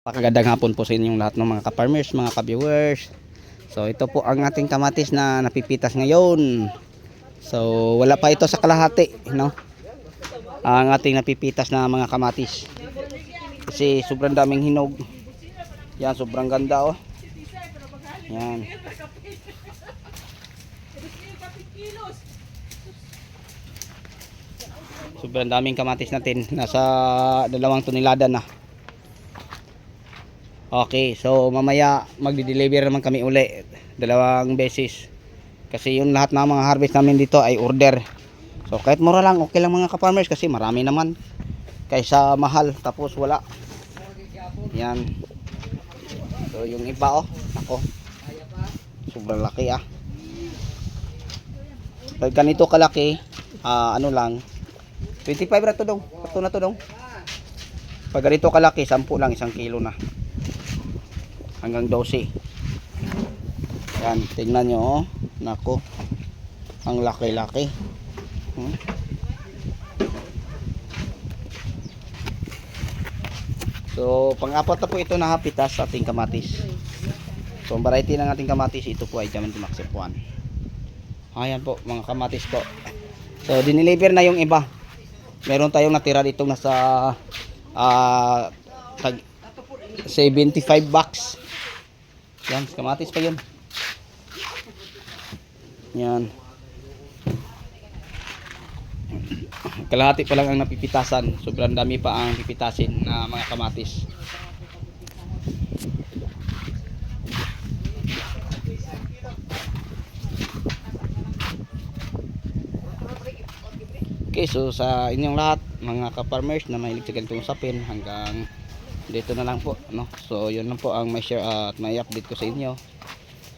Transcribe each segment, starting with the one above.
Pakagandang hapon po sa inyong lahat ng mga ka-farmers, mga ka-viewers. So ito po ang ating kamatis na napipitas ngayon. So wala pa ito sa kalahati, no? Ang ating napipitas na mga kamatis. Kasi sobrang daming hinog. Yan, sobrang ganda oh. Yan. Sobrang daming kamatis natin. Nasa dalawang tonelada na. Okay, so mamaya magdi-deliver naman kami uli dalawang beses. Kasi yung lahat ng mga harvest namin dito ay order. So kahit mura lang, okay lang mga ka-farmers kasi marami naman. Kaysa mahal tapos wala. Yan. So yung iba oh, ako. Sobrang laki ah. Pag ganito kalaki, ah, ano lang, 25 na to dong. Ito na to dong. Pag ganito kalaki, 10 lang, isang kilo na hanggang 12 yan tingnan nyo oh. Nako ang laki laki hmm. so pang apat na po ito na hapitas sa ating kamatis. So ang variety ng ating kamatis ito po ay Diamond Max F1 ayan po mga kamatis po. So dineliver na yung iba. Meron tayong natira dito nasa ah tag 75 bucks yan, kamatis pa yun. Yan. Kalahati pa lang ang napipitasan. Sobrang dami pa ang pipitasin na mga kamatis. Okay, so sa inyong lahat, mga ka-farmers na mahilig sa ganitong sapin hanggang dito na lang po no so yun lang po ang may share at may update ko sa inyo.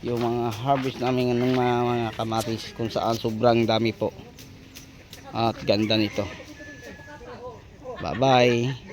Yung mga harvest namin ng mga, mga kamatis kung saan sobrang dami po. At ganda nito. Bye bye